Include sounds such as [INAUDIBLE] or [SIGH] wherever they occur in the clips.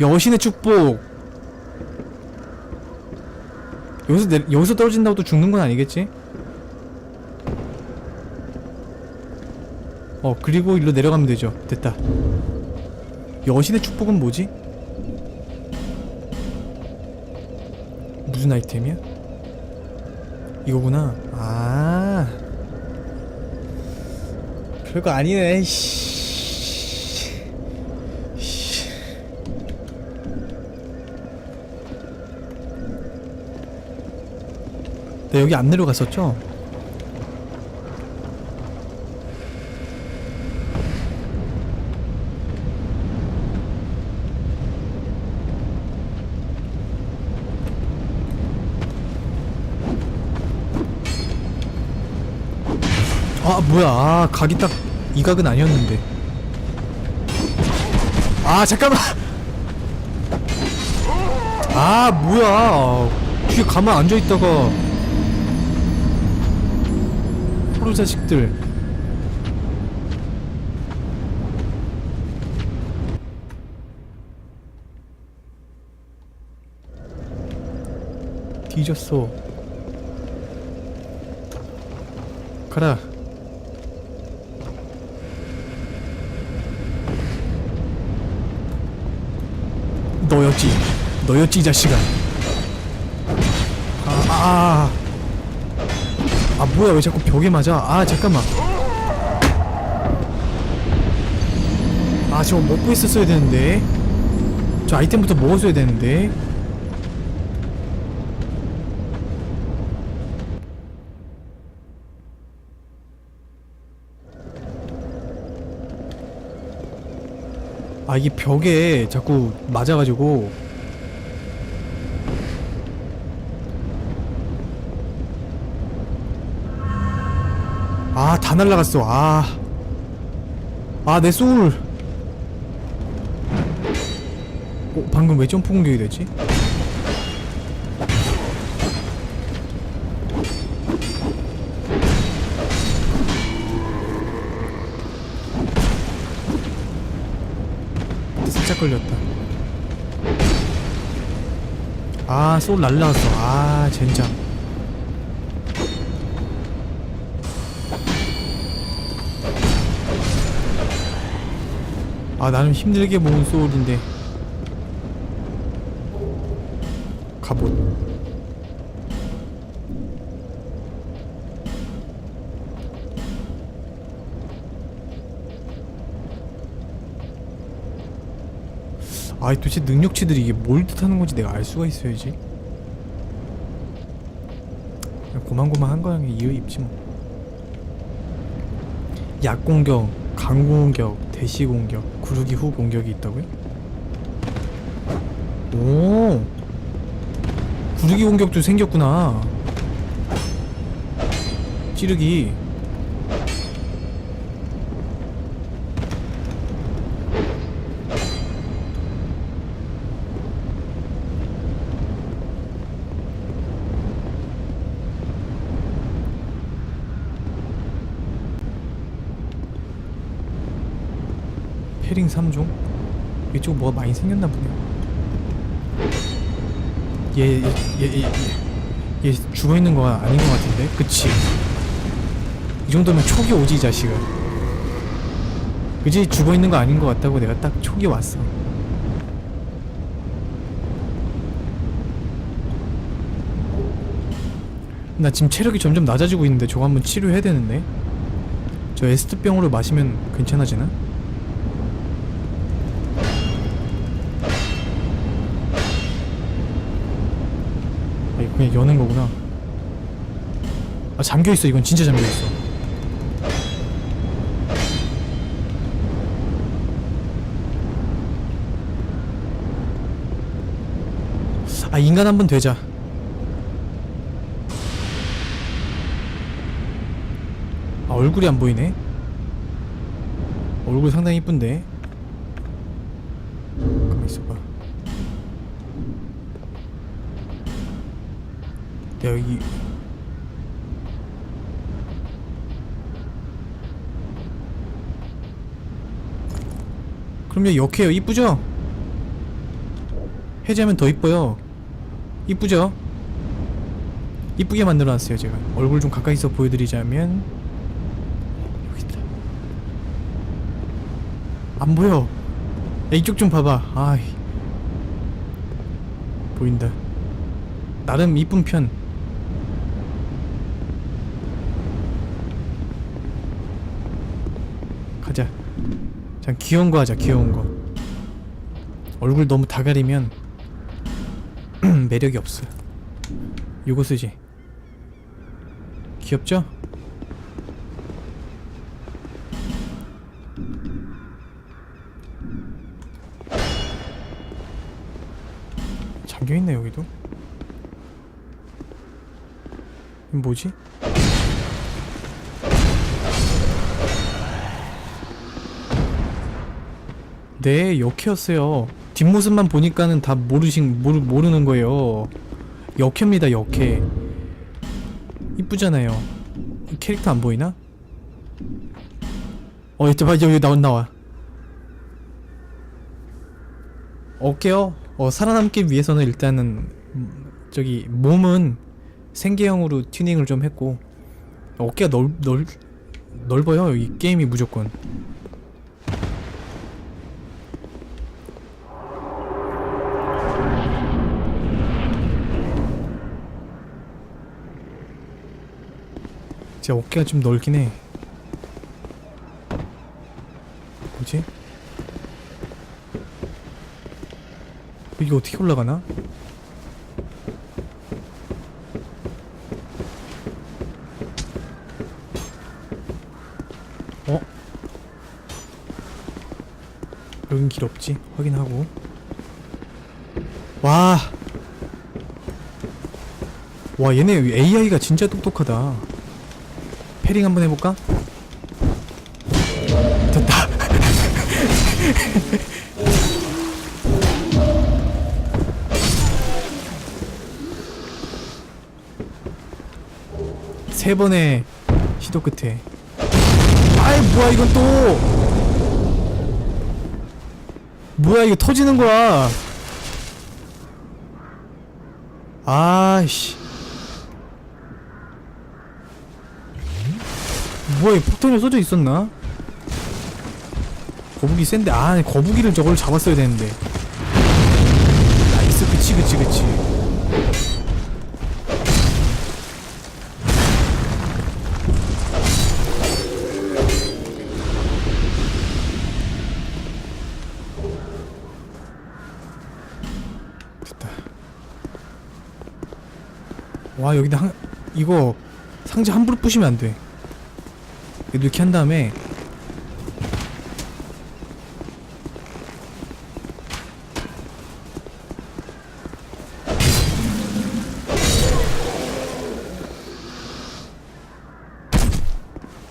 여신의 축복 여기서 내, 여기서 떨어진다고 또 죽는 건 아니겠지? 어 그리고 일로 내려가면 되죠 됐다 여신의 축복은 뭐지? 무슨 아이템이야? 이거구나 아 별거 아니네 씨. 씨. 네, 여기 안 내려갔었죠? 아 뭐야. 아 각이 딱 이 각은 아니었는데. 아 잠깐만. 아 뭐야. 뒤에 가만 앉아있다가 프로 자식들. 뒤졌어. 가라. 너였지. 너였지 이 자식아 아, 아, 아 뭐야 왜 자꾸 벽에 맞아? 아 잠깐만. 아 저거 먹고 있었어야 되는데. 저 아이템부터 먹었어야 되는데. 아 이게 벽에 자꾸 맞아가지고 아 다 날라갔어. 아 아 내 소울 어 방금 왜 점프 공격이 됐지? 살짝 걸렸다. 아 소울 날라갔어. 아 젠장 아 나는 힘들게 모은 소울인데. 갑옷. 아 도대체 능력치들이 이게 뭘 뜻하는 건지 내가 알 수가 있어야지 고만고만한 그냥 이어 입지 뭐. 약공격, 강공격, 대시 공격, 구르기 후 공격이 있다고요? 오. 구르기 공격도 생겼구나. 찌르기 패링 3종? 이쪽 뭐가 많이 생겼나 보네. 얘, 얘, 얘, 얘, 얘 죽어 있는 거 아닌 것 같은데? 그치? 이 정도면 촉이 오지, 이 자식아. 그지? 죽어 있는 거 아닌 것 같다고 내가 딱 촉이 왔어. 나 지금 체력이 점점 낮아지고 있는데 저거 한번 치료해야 되는데? 저 에스트병으로 마시면 괜찮아지나? 그냥 여는 거구나. 아 잠겨있어. 이건 진짜 잠겨있어. 아 인간 한번 되자. 아 얼굴이 안 보이네? 얼굴 상당히 이쁜데? 가만 있어봐 여기. 그럼요 역해요. 이쁘죠? 해제하면 더 이뻐요. 이쁘죠? 이쁘게 만들어놨어요 제가. 얼굴 좀 가까이서 보여드리자면. 여기 있다. 안 보여. 야, 이쪽 좀 봐봐. 아이. 보인다. 나름 이쁜 편 가자 자 귀여운 거 하자 귀여운 거 얼굴 너무 다 가리면 [CLEARS THROAT] 매력이 없어 요거 쓰지 귀엽죠? 잠겨있네 여기도 뭐지? 네, 역해였어요. 뒷모습만 보니까는 다 모르신 모르, 모르는 거예요. 역해입니다, 역해. 이쁘잖아요. 캐릭터 안 보이나? 어, 이때 봐, 여기 나온 나와. 어깨요? 어, 살아남기 위해서는 일단은 음, 저기 몸은 생계형으로 튜닝을 좀 했고 어깨가 넓, 넓, 넓어요. 이 게임이 무조건. 진짜 어깨가 좀 넓긴 해. 뭐지? 이게 어떻게 올라가나? 어? 여긴 길 없지? 확인하고. 와. 와, 얘네 AI가 진짜 똑똑하다. 패링 한번 해볼까? 됐다. [LAUGHS] 세 번의 시도 끝에. 아이 뭐야 이건 또. 뭐야 이거 터지는 거야. 아이씨. 뭐야 이 폭탄이 쏘져 있었나? 거북이 센데 아 거북이를 저걸 잡았어야 되는데. 나이스 그치 그치 그치. 됐다. 와 여기다 한 이거 상자 함부로 부시면 안돼 이렇게 한 다음에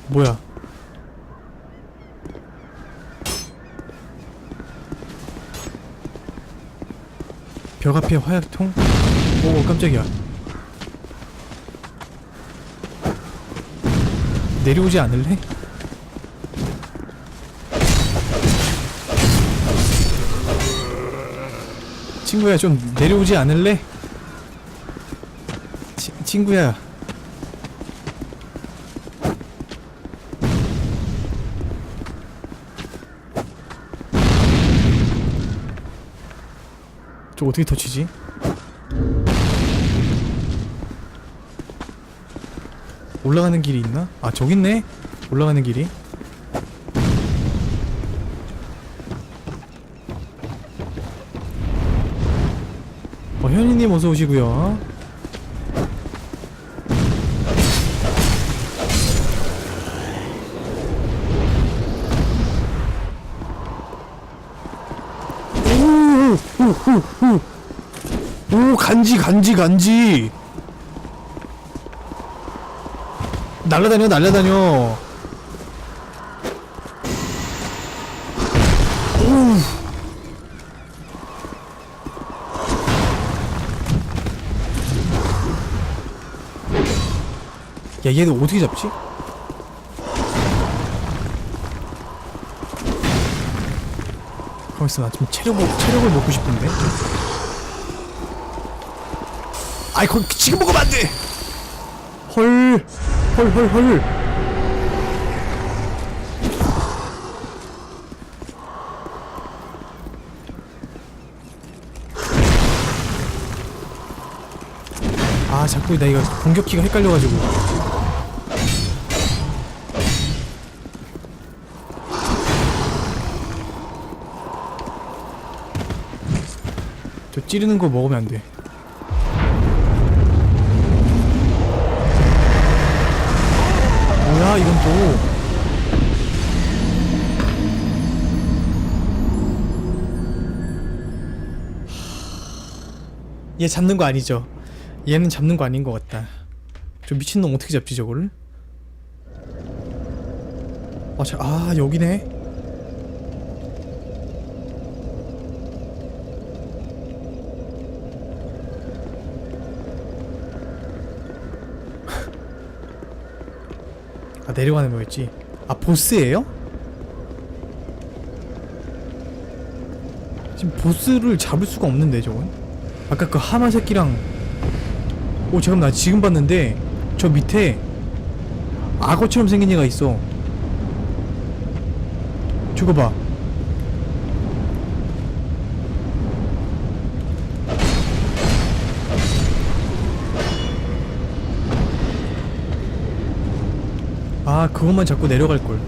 뭐야 벽 앞에 화약통? 오 깜짝이야 내려오지 않을래? 친구야 좀 내려오지 않을래? 치, 친구야 저 어떻게 터치지? 올라가는 길이 있나? 아 저기 있네. 올라가는 길이. 어 현이님 어서 오시고요. 오 간지 간지 간지 날라다녀 날라다녀 오. 야 얘는 어떻게 잡지? 가만있어 나좀 체력, 체력을 먹고 싶은데 아이 거 지금 먹으면 안 돼. 헐. 헐헐 헐. 아 자꾸 나 이거 공격키가 헷갈려가지고 저 찌르는 거 먹으면 안 돼. 이건 또 얘 잡는 거 아니죠? 얘는 잡는 거 아닌 것 같다. 저 미친놈 어떻게 잡지 저거를? 아, 자, 아 여기네. 내려가는 거였지. 아 보스예요? 지금 보스를 잡을 수가 없는데 저건? 아까 그 하마 새끼랑 오 잠깐 나 지금 봤는데 저 밑에 악어처럼 생긴 애가 있어. 저거 봐. 아 그것만 자꾸 내려갈 걸.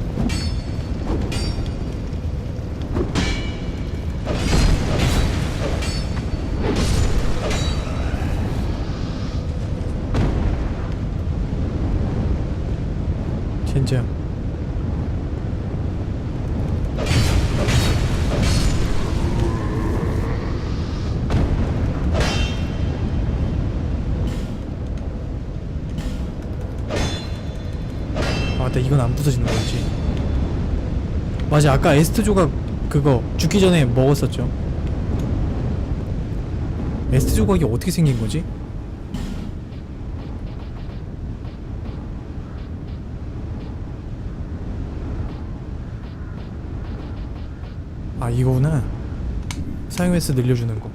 맞아 아까 에스트 조각 그거 죽기 전에 먹었었죠. 에스트 조각이 어떻게 생긴 거지? 아 이거구나. 사용 횟수 늘려주는 거.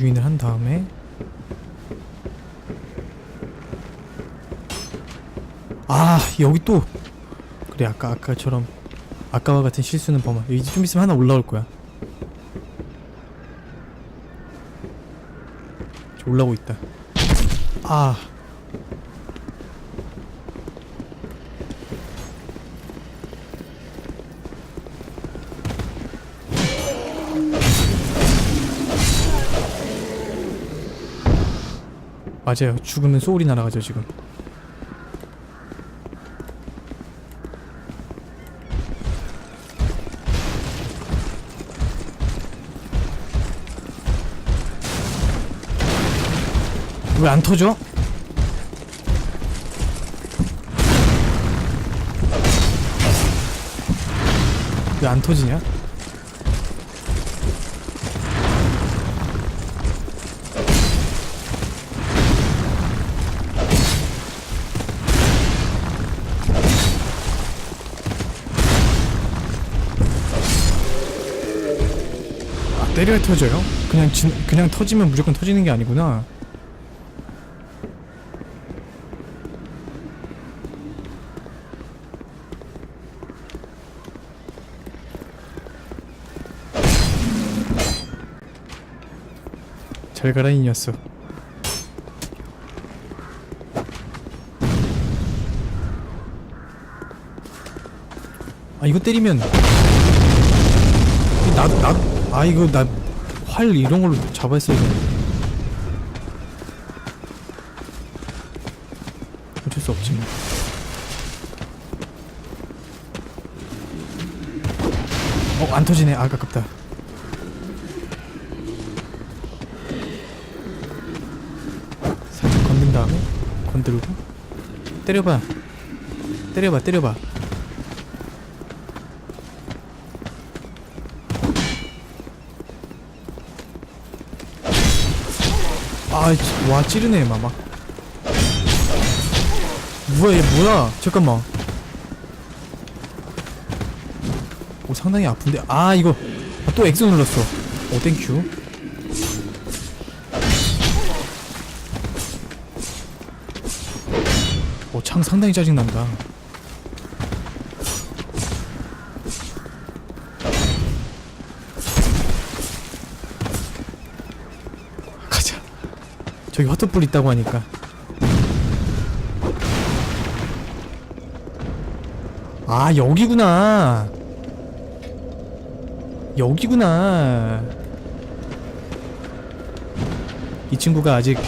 유인을 한 다음에 아 여기 또 그래 아까 아까처럼 아까와 같은 실수는 범한 이제 좀 있으면 하나 올라올 거야. 저 올라오고 있다. 아 맞아요 죽으면 소울이 날아가죠 지금 왜 안 터져? 왜 안 터지냐? 때려야 터져요? 그냥 진, 그냥 터지면 무조건 터지는 게 아니구나. 잘 가라 이 녀석 아 이거 때리면 이 나도 나도 아 이거 나 활 이런 걸로 잡았어야 되는데 어쩔 수 없지 뭐 어, 안 터지네. 아, 아깝다. 살짝 건든 다음에 건들고 때려봐. 때려봐, 때려봐. 아, 지- 와 찌르네 마막. 뭐야 얘 뭐야? 잠깐만. 오 상당히 아픈데. 아 이거 아, 또 X 눌렀어. 오 땡큐. 오 창 상당히 짜증 난다. 저기 화투불 있다고 하니까. 아 여기구나. 여기구나. 이 친구가 아직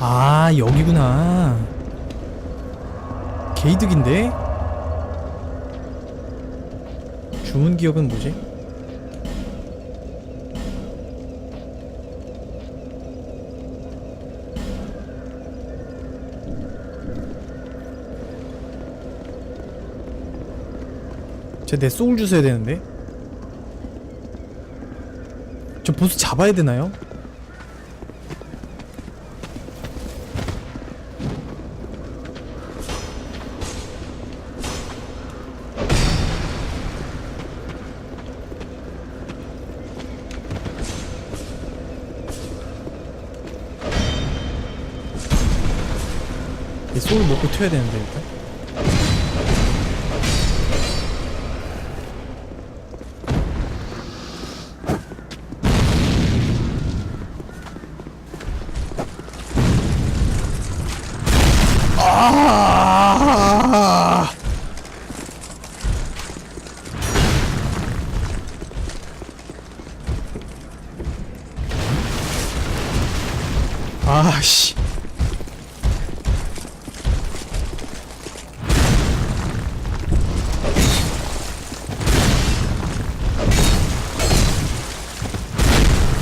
아 여기구나. 게이득인데? 주문 기억은 뭐지? 쟤내 소울 주셔야 되는데 저 보스 잡아야 되나요? 이 소울 먹고 튀어야 되는데 일단 아. 아씨.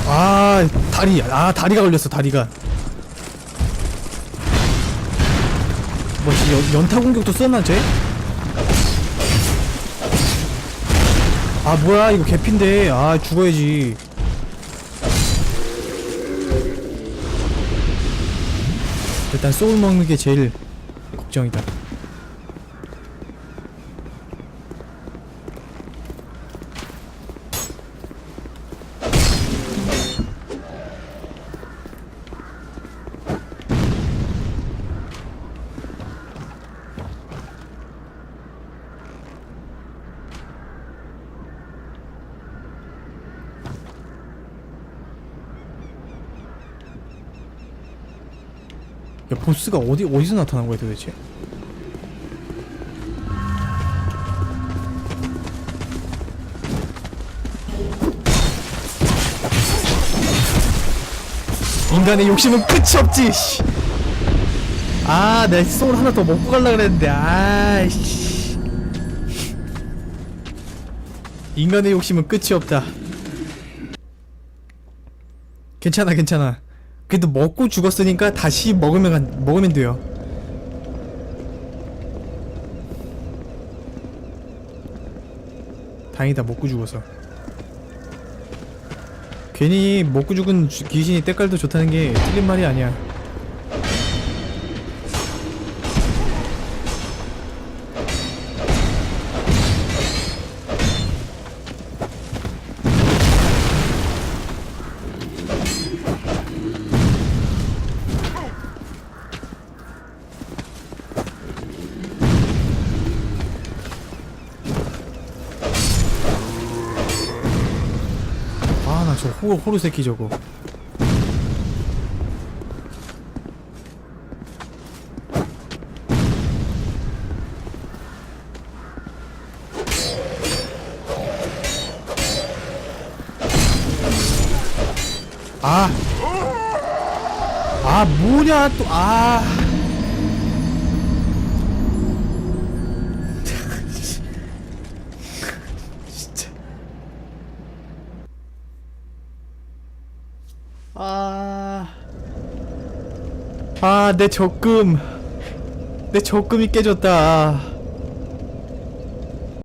아 다리 아 다리가 걸렸어 다리가 연, 연타 공격도 썼나 쟤? 아 뭐야 이거 개핀데. 아 죽어야지. 일단 소울 먹는 게 제일 걱정이다 야 보스가 어디 어디서 나타난 거야 도대체? 인간의 욕심은 끝이 없지. 씨. 아, 내 소울 하나 더 먹고 갈라 그랬는데, 아이씨. 인간의 욕심은 끝이 없다. 괜찮아, 괜찮아. 그래도 먹고 죽었으니까 다시 먹으면 간- 먹으면 돼요. 다행이다 먹고 죽어서. 괜히 먹고 죽은 주- 귀신이 때깔도 좋다는 게 틀린 말이 아니야. 호루 새끼 저거. 아. 아, 뭐냐, 또, 아. 아, 내 적금. 내 적금이 깨졌다.